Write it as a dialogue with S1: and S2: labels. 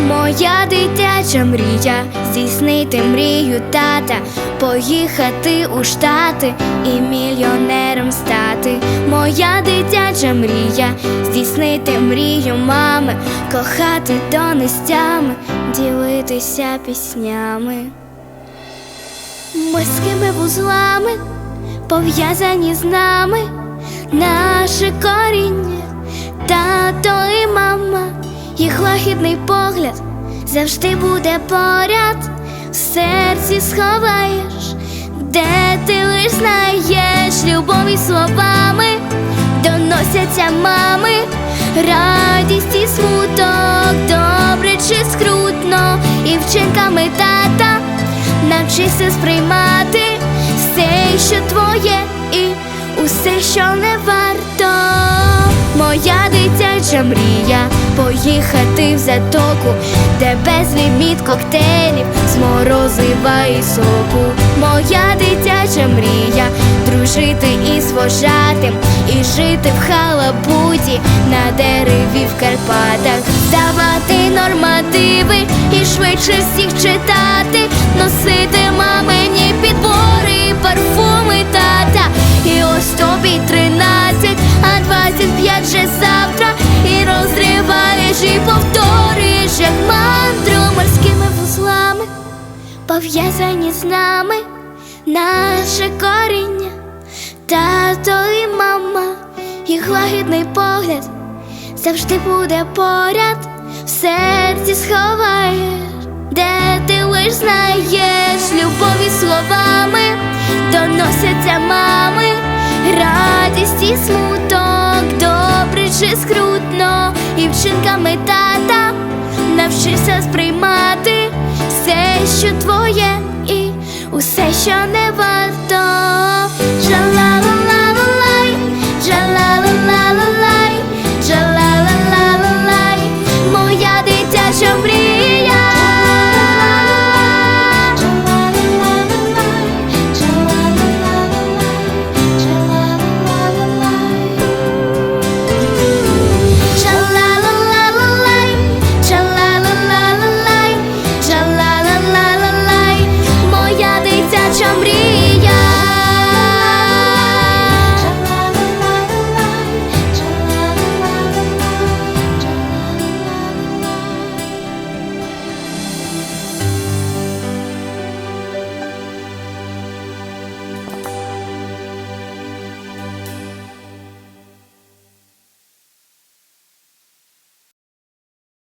S1: Моя дитяча мрія здійснити мрію тата, поїхати у штати і мільйонером стати. Моя дитяча мрія здійснити мрію мами, кохати донестями, ділитися піснями. Морськими вузлами пов'язані з нами наше коріння, лагідний погляд завжди буде поряд, в серці сховаєш, де ти лиш знаєш любові словами, доносяться мами, радість і смуток, добре чи скрутно, і вчинками тата навчися сприймати все, що твоє, і усе, що не варто. Дитяча мрія поїхати в затоку, де безліміт коктейлів з морозива і соку. Моя дитяча мрія дружити із вожатим і жити в халабуді на дереві в Карпатах, здавати нормативи і швидше всіх читати, носити пов'язані з нами. Наше коріння, тато і мама, їх лагідний погляд завжди буде поряд, в серці сховаєш, де ти лиш знаєш. Любові словами, доносяться мами, радість і смуток, добре чи скрутно, і вчинками тата навчишся сприймати що твоє, і усе, що не.